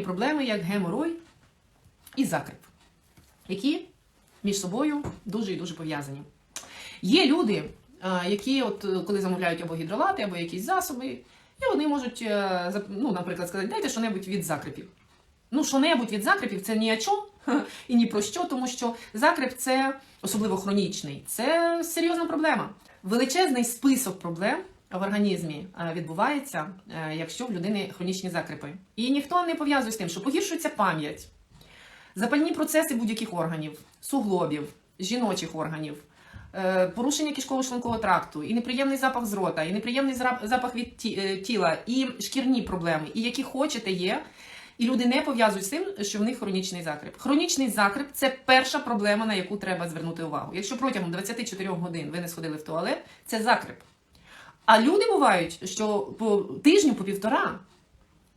проблеми, як геморой і закрип, які між собою дуже і дуже пов'язані. Є люди, які, от е, коли замовляють або гідролати, або якісь засоби, і вони можуть, е, ну, наприклад, сказати, дайте що-небудь від закрипів. Ну, що-небудь від закрипів це ні о чому і ні про що, тому що закрип це особливо хронічний, це серйозна проблема. Величезний список проблем в організмі е, відбувається, е, якщо в людини хронічні закрипи. І ніхто не пов'язує з тим, що погіршується пам'ять, запальні процеси будь-яких органів, суглобів, жіночих органів, е, порушення кишково-шлункового тракту, і неприємний запах з рота, і неприємний запах від тіла, і шкірні проблеми, і які хочете є. І люди не пов'язують з тим, що в них хронічний закрип. Хронічний закрип це перша проблема, на яку треба звернути увагу. Якщо протягом 24 годин ви не сходили в туалет, це закрип. А люди бувають, що по тижню, по півтора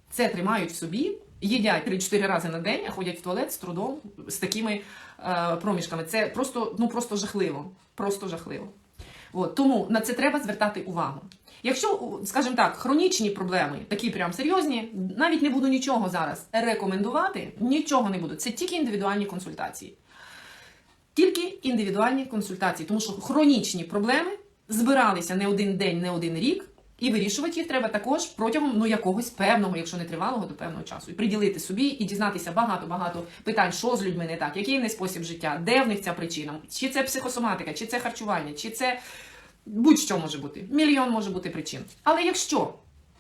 це тримають в собі, їдять 3-4 рази на день, а ходять в туалет з трудом з такими е, проміжками. Це просто, ну, просто жахливо. Просто жахливо. От, тому на це треба звертати увагу. Якщо, скажімо так, хронічні проблеми, такі прям серйозні, навіть не буду нічого зараз рекомендувати, нічого не буду. Це тільки індивідуальні консультації. Тільки індивідуальні консультації, тому що хронічні проблеми збиралися не один день, не один рік, і вирішувати їх треба також протягом ну якогось певного, якщо не тривалого, до певного часу, і приділити собі і дізнатися багато-багато питань, що з людьми не так, який в них спосіб життя, де в них ця причина, чи це психосоматика, чи це харчування, чи це будь-що може бути. Мільйон може бути причин. Але якщо,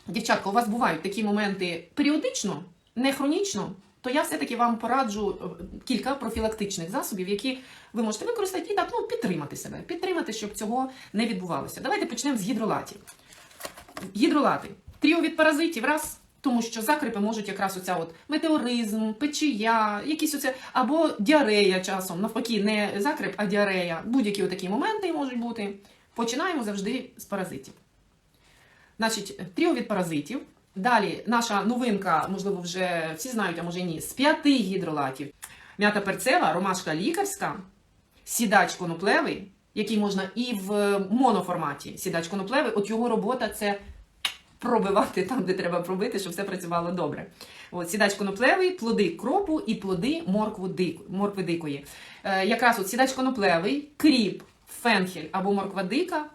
дівчатка, у вас бувають такі моменти періодично, не хронічно, то я все-таки вам пораджу е, кілька профілактичних засобів, які ви можете використати і так ну, підтримати себе, підтримати, щоб цього не відбувалося. Давайте почнемо з гідролатів. Гідролати. Тріо від паразитів, раз. Тому що закрипи можуть якраз оця от метеоризм, печія, якісь оце, або діарея часом, навпаки, не закрип, а діарея. Будь-які отакі моменти можуть бути. Починаємо завжди з паразитів. Значить, тріо від паразитів. Далі наша новинка, можливо, вже всі знають, а може ні, з п'яти гідролатів. М'ята перцева, ромашка лікарська, сідач коноплевий, який можна і в моноформаті сідач коноплевий. От його робота це пробивати там, де треба пробити, щоб все працювало добре. От, сідач коноплевий, плоди кропу і плоди моркву дику, моркви дикої. Е, якраз от сідач коноплевий, кріп, фенхель або морква дика.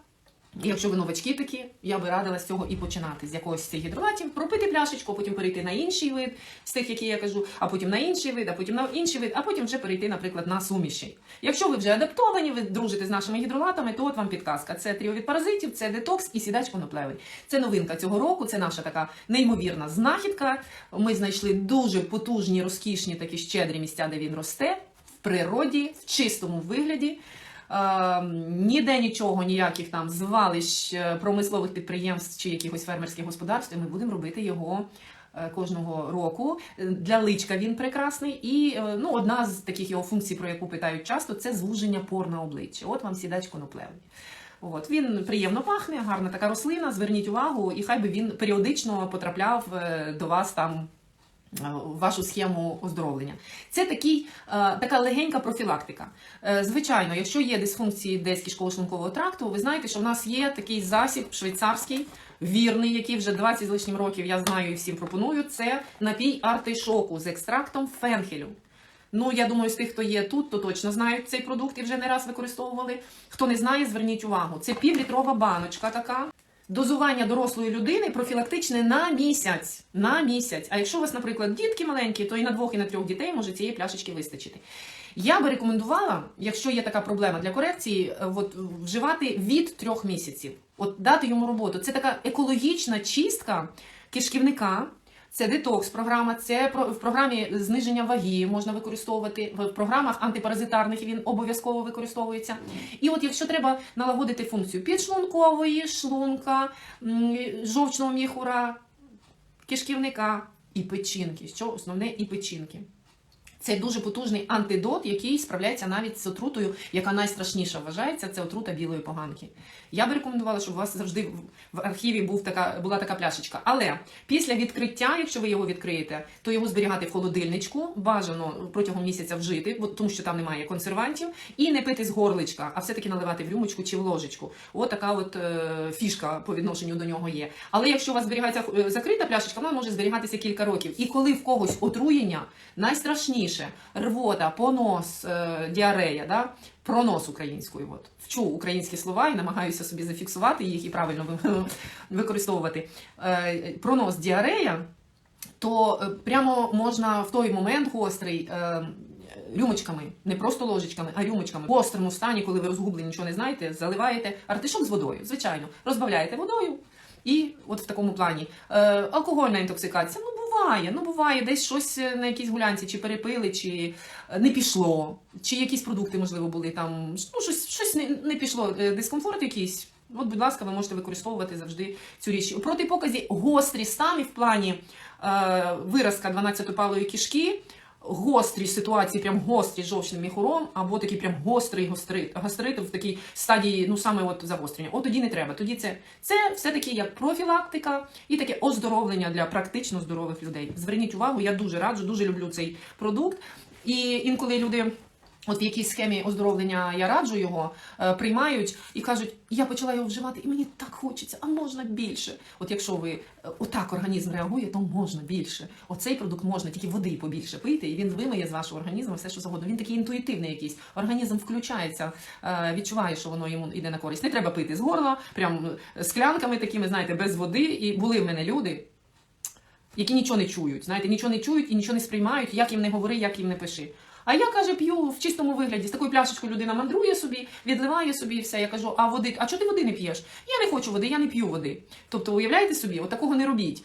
Якщо ви новачки такі, я би радила з цього і починати з якогось з цих гідролатів, пропити пляшечку, потім перейти на інший вид з тих, які я кажу, а потім на інший вид, а потім на інший вид, а потім вже перейти, наприклад, на суміші. Якщо ви вже адаптовані, ви дружите з нашими гідролатами, то от вам підказка. Це тріо від паразитів, це детокс і сідач коноплевий. Це новинка цього року. Це наша така неймовірна знахідка. Ми знайшли дуже потужні, розкішні такі щедрі місця, де він росте в природі, в чистому вигляді. Е, ніде нічого, ніяких там звалищ е, промислових підприємств чи якихось фермерських господарств. і Ми будемо робити його е, кожного року. Е, Для личка він прекрасний. І ну, одна з таких його функцій, про яку питають часто, це звуження пор на обличчя. От вам сідач коноплевий. От він приємно пахне, гарна така рослина. Зверніть увагу, і хай би він періодично потрапляв до вас там вашу схему оздоровлення. Це такий, е, така легенька профілактика. Е, Звичайно, якщо є дисфункції десь кишково-шлункового тракту, ви знаєте, що в нас є такий засіб швейцарський, вірний, який вже 20 з лишнім років я знаю і всім пропоную. Це напій артишоку з екстрактом фенхелю. Ну, я думаю, з тих, хто є тут, то точно знають цей продукт і вже не раз використовували. Хто не знає, зверніть увагу. Це півлітрова баночка така. Дозування дорослої людини профілактичне на місяць. На місяць. А якщо у вас, наприклад, дітки маленькі, то і на двох, і на трьох дітей може цієї пляшечки вистачити. Я би рекомендувала, якщо є така проблема для корекції, е, от, вживати від трьох місяців. От дати йому роботу. Це така екологічна чистка кишківника. Це детокс програма, це в програмі зниження ваги можна використовувати, в програмах антипаразитарних він обов'язково використовується. І от якщо треба налагодити функцію підшлункової, шлунка, жовчного міхура, кишківника і печінки, що основне і печінки. Це дуже потужний антидот, який справляється навіть з отрутою, яка найстрашніша вважається. Це отрута білої поганки. Я би рекомендувала, щоб у вас завжди в- архіві був така, була така пляшечка. Але після відкриття, якщо ви його відкриєте, то його зберігати в холодильничку, бажано протягом місяця вжити, тому що там немає консервантів, і не пити з горличка, а все-таки наливати в рюмочку чи в ложечку. От така от е, фішка по відношенню до нього є. Але якщо у вас зберігається е, закрита пляшечка, вона може зберігатися кілька років. І коли в когось отруєння, найстрашніше рвота, понос, е, діарея, да? пронос українською. От. Вчу українські слова і намагаюся собі зафіксувати їх і правильно використовувати. Е, пронос, діарея, то е, прямо можна в той момент гострий. Рюмочками, не просто ложечками, а рюмочками. В гострому стані, коли ви розгублені, нічого не знаєте, заливаєте артишок з водою, звичайно, розбавляєте водою. І от в такому плані е, алкогольна інтоксикація. Ну буває, ну буває, десь щось е, на якійсь гулянці, чи перепили, чи е, не пішло, чи якісь продукти, можливо, були там. Ну, щось, щось не, не пішло, е, дискомфорт якийсь. От, будь ласка, ви можете використовувати завжди цю річ. У протипоказі гострі стани в плані е, виразка 12-палої кишки, гострі ситуації, прям гострі з жовчним міхуром, або такий прям гострий гострит, гастрит в такій стадії, ну саме от загострення. От тоді не треба. Тоді це, це все-таки як профілактика і таке оздоровлення для практично здорових людей. Зверніть увагу, я дуже раджу, дуже люблю цей продукт. І інколи люди. От в якійсь схемі оздоровлення я раджу його, е, приймають і кажуть, я почала його вживати, і мені так хочеться, а можна більше. От якщо ви е, отак організм реагує, то можна більше. Оцей продукт можна тільки води побільше пити, і він вимиє з вашого організму все, що завгодно. Він такий інтуїтивний якийсь. Організм включається, е, відчуває, що воно йому йде на користь. Не треба пити з горла, прям склянками такими, знаєте, без води. І були в мене люди, які нічого не чують. Знаєте, нічого не чують і нічого не сприймають, як їм не говори, як їм не пиши. А я каже, п'ю в чистому вигляді з такою пляшечкою людина мандрує собі, відливає собі все. Я кажу, а води, а чого ти води не п'єш? Я не хочу води, я не п'ю води. Тобто, уявляєте собі, от такого не робіть.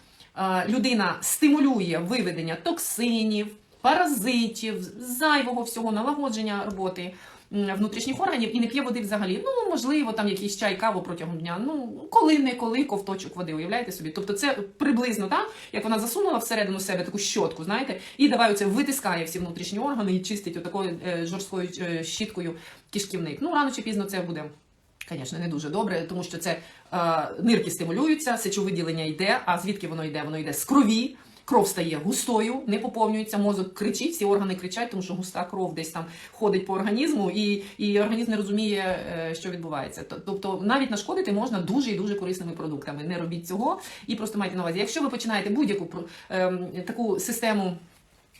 Людина стимулює виведення токсинів, паразитів, зайвого всього, налагодження роботи внутрішніх органів і не п'є води взагалі. Ну, можливо, там якийсь чай, каву протягом дня. Ну, коли не коли ковточок води, уявляєте собі. Тобто це приблизно так, як вона засунула всередину себе таку щотку, знаєте, і давай оце витискає всі внутрішні органи і чистить отакою е, жорсткою е, щіткою кишківник. Ну, рано чи пізно це буде. Звісно, не дуже добре, тому що це е, нирки стимулюються, сечовиділення йде. А звідки воно йде? Воно йде з крові. Кров стає густою, не поповнюється, мозок кричить, всі органи кричать, тому що густа кров десь там ходить по організму, і, і організм не розуміє, е, що відбувається. Тобто навіть нашкодити можна дуже і дуже корисними продуктами. Не робіть цього і просто майте на увазі. Якщо ви починаєте будь-яку ем, таку систему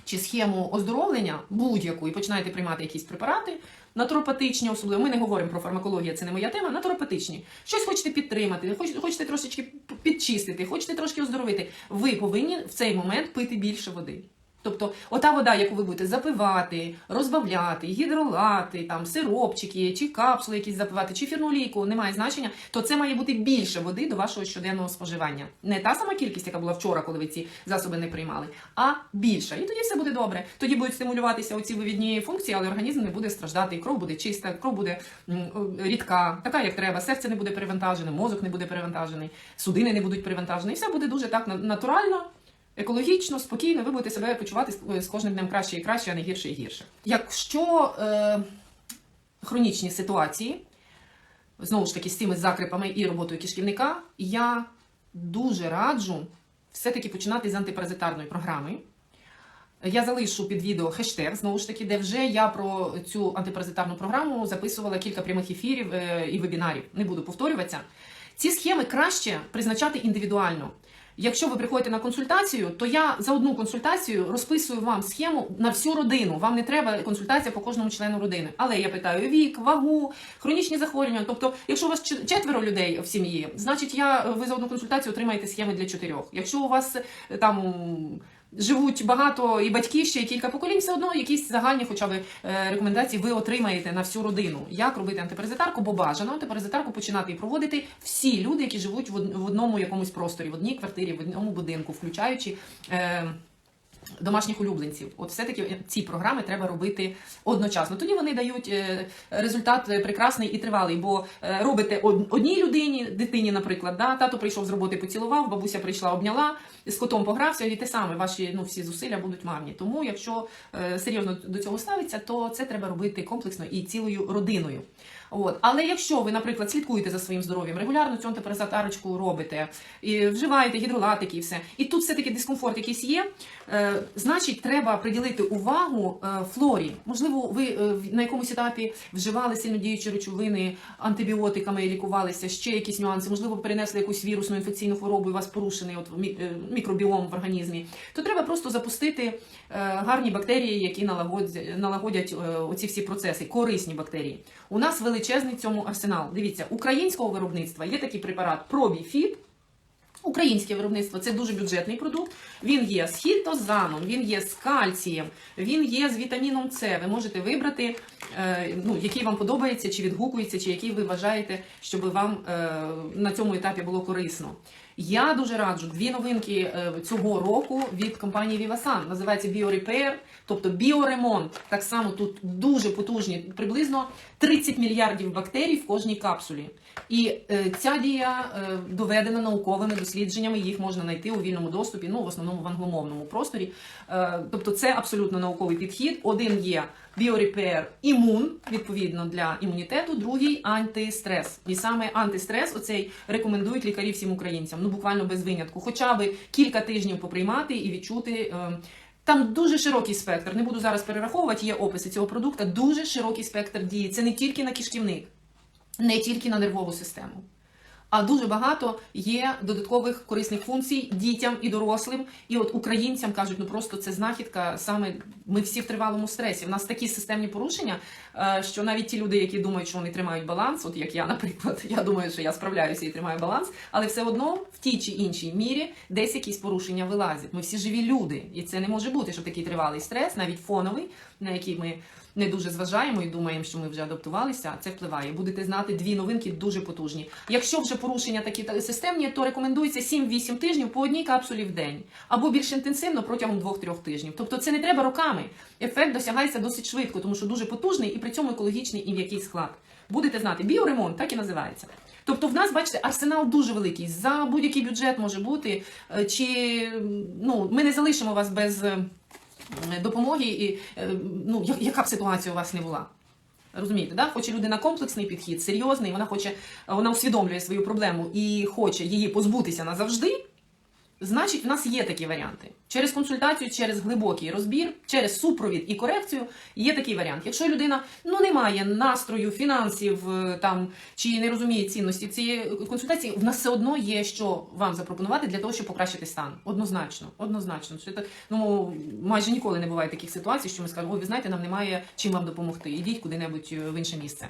чи схему оздоровлення будь-яку і починаєте приймати якісь препарати, натуропатичні, особливо. Ми не говоримо про фармакологію, це не моя тема. Натуропатичні. Щось хочете підтримати, хоч- хочете трошечки підчистити, хочете трошки оздоровити. Ви повинні в цей момент пити більше води. Тобто, ота вода, яку ви будете запивати, розбавляти, гідролати, там сиропчики, чи капсули якісь запивати, чи фірнулійку, немає значення, то це має бути більше води до вашого щоденного споживання. Не та сама кількість, яка була вчора, коли ви ці засоби не приймали, а більша. І тоді все буде добре. Тоді будуть стимулюватися оці вивідні функції, але організм не буде страждати, і кров буде чиста, кров буде рідка, така як треба. Серце не буде перевантажене, мозок не буде перевантажений, судини не будуть перевантажені. І все буде дуже так на- натурально. Екологічно, спокійно, ви будете себе почувати з- з кожним днем краще і краще, а не гірше і гірше. Якщо е, хронічні ситуації, знову ж таки, з цими закрипами і роботою кишківника, я дуже раджу все-таки починати з антипаразитарної програми. Я залишу під відео хештег, знову ж таки, де вже я про цю антипаразитарну програму записувала кілька прямих ефірів е, і вебінарів. Не буду повторюватися. Ці схеми краще призначати індивідуально. Якщо ви приходите на консультацію, то я за одну консультацію розписую вам схему на всю родину. Вам не треба консультація по кожному члену родини. Але я питаю вік, вагу, хронічні захворювання. Тобто, якщо у вас четверо людей в сім'ї, значить я ви за одну консультацію отримаєте схеми для чотирьох. Якщо у вас е, там живуть багато і батьків ще і кілька поколінь, все одно якісь загальні, хоча б е, рекомендації ви отримаєте на всю родину. Як робити антипаразитарку, бо бажано антипаразитарку починати і проводити всі люди, які живуть в одному якомусь просторі, в одній квартирі, в одному будинку, включаючи. Е, домашніх улюбленців. От все-таки ці програми треба робити одночасно. Тоді вони дають е, результат е, прекрасний і тривалий, бо е, робите одній людині, дитині, наприклад, да, тато прийшов з роботи, поцілував, бабуся прийшла, обняла, з котом погрався, і те саме, ваші ну, всі зусилля будуть мамні. Тому, якщо серйозно до цього ставиться, то це треба робити комплексно і цілою родиною. От. Але якщо ви, наприклад, слідкуєте за своїм здоров'ям, регулярно цю антипаразитарочку робите, і вживаєте гідролатики і все, і тут все-таки дискомфорт якийсь є, е, значить, треба приділити увагу е, флорі. Можливо, ви е, на якомусь етапі вживали сильнодіючі речовини антибіотиками, лікувалися, ще якісь нюанси, можливо, перенесли якусь вірусну інфекційну хворобу, і у вас порушений от, мі- е, мікробіом в організмі, то треба просто запустити е, гарні бактерії, які налагодять, налагодять е, оці всі процеси, корисні бактерії. У нас величезний цьому арсенал. Дивіться, українського виробництва є такий препарат Пробіфіт. Українське виробництво це дуже бюджетний продукт. Він є з хітозаном, він є з кальцієм, він є з вітаміном С. Ви можете вибрати, е, ну, який вам подобається, чи відгукується, чи який ви вважаєте, щоб вам е, на цьому етапі було корисно. Я дуже раджу дві новинки е, цього року від компанії Vivasan. Називається BioRepair, тобто біоремонт. Так само тут дуже потужні, приблизно 30 мільярдів бактерій в кожній капсулі. І е, ця дія е, доведена науковими дослідженнями. Їх можна знайти у вільному доступі, ну в основному в англомовному просторі. Е, тобто, це абсолютно науковий підхід. Один є біорепер імун, відповідно для імунітету, другий антистрес. І саме антистрес оцей рекомендують лікарі всім українцям, ну буквально без винятку, хоча би кілька тижнів поприймати і відчути. там дуже широкий спектр. Не буду зараз перераховувати. Є описи цього продукту. Дуже широкий спектр дії. Це не тільки на кишківник, не тільки на нервову систему. А дуже багато є додаткових корисних функцій дітям і дорослим. І от українцям кажуть, ну просто це знахідка. Саме ми всі в тривалому стресі. У нас такі системні порушення, е, що навіть ті люди, які думають, що вони тримають баланс, от як я, наприклад, я думаю, що я справляюся і тримаю баланс, але все одно в тій чи іншій мірі десь якісь порушення вилазять. Ми всі живі люди, і це не може бути, щоб такий тривалий стрес, навіть фоновий, на який ми не дуже зважаємо і думаємо, що ми вже адаптувалися. Це впливає. Будете знати дві новинки дуже потужні. Якщо вже порушення такі системні, то рекомендується 7-8 тижнів по одній капсулі в день або більш інтенсивно протягом 2-3 тижнів. Тобто це не треба роками. Ефект досягається досить швидко, тому що дуже потужний і при цьому екологічний і м'який склад. Будете знати, біоремонт так і називається. Тобто в нас, бачите, арсенал дуже великий. За будь-який бюджет може бути. Е, Чи ну, ми не залишимо вас без е, допомоги, і е, ну, яка б ситуація у вас не була. Розумієте, да? хоче людина комплексний підхід, серйозний, вона хоче, вона усвідомлює свою проблему і хоче її позбутися назавжди. Значить, в нас є такі варіанти. Через консультацію, через глибокий розбір, через супровід і корекцію є такий варіант. Якщо людина ну не має настрою, фінансів е, там чи не розуміє цінності цієї консультації, в нас все одно є що вам запропонувати для того, щоб покращити стан. Однозначно, однозначно. Це, ну майже ніколи не буває таких ситуацій, що ми скажемо, ой, ви знаєте, нам немає чим вам допомогти. Ідіть куди-небудь е, в інше місце.